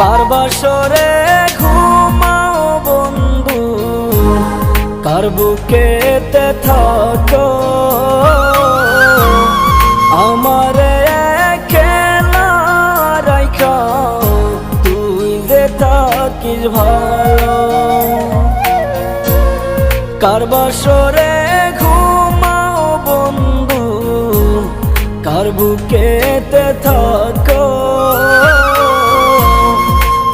কার বাসরে ঘুমাও বন্ধু? কার বুকেতে থাকো? আমার খেলা তুই যে ভালো। কার ঘুমাও বন্ধু? কার বুকেতে থাকো?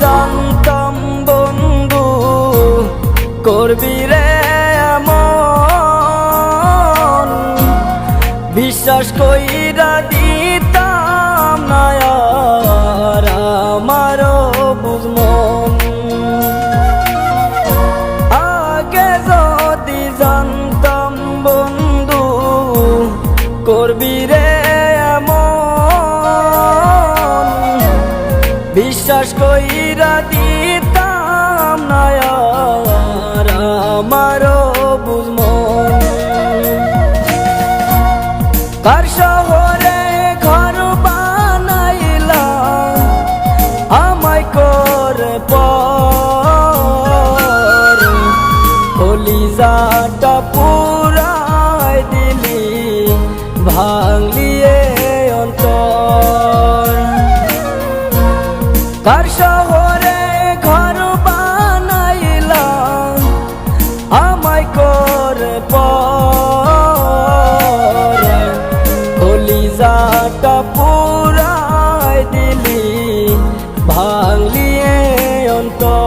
জানতাম বন্ধু করবি রে এমন। বিশ্বাস কইরা দিতাম বিশ্বাস কইরা দিতাম না আর আমারও বুঝমন কার শহরে ঘর বানাইলা আমায় করে পর। কলিজাটা পুরাই দিলি ভাঙলিয়ে কার শহরে ঘর বানাইলা আমায় করে কলিজাটা পুরাই দিলি ভাঙলিয়ে অন্তর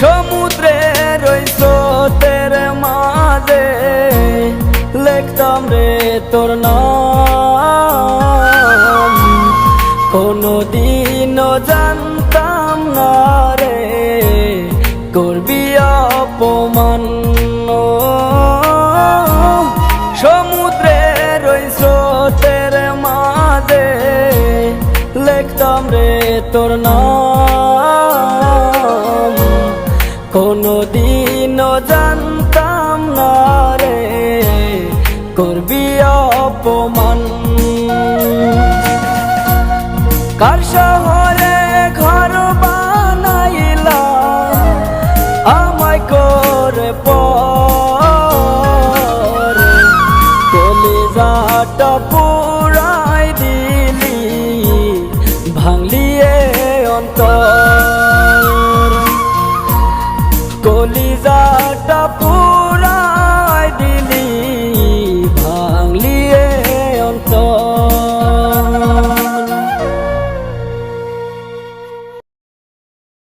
সমুদ্রের ওই স্রোতের মাঝে লিখতাম রে তোর নাম। দিনও জানতাম না রে, করবি অপমান। সমুদ্রের ওই স্রোতের মাঝে লিখতাম রে তোর নাম। কার শহরে ঘর বানাইলা আমায় করে পরে। কলিজাটা পুরাই দিলি ভাঙলি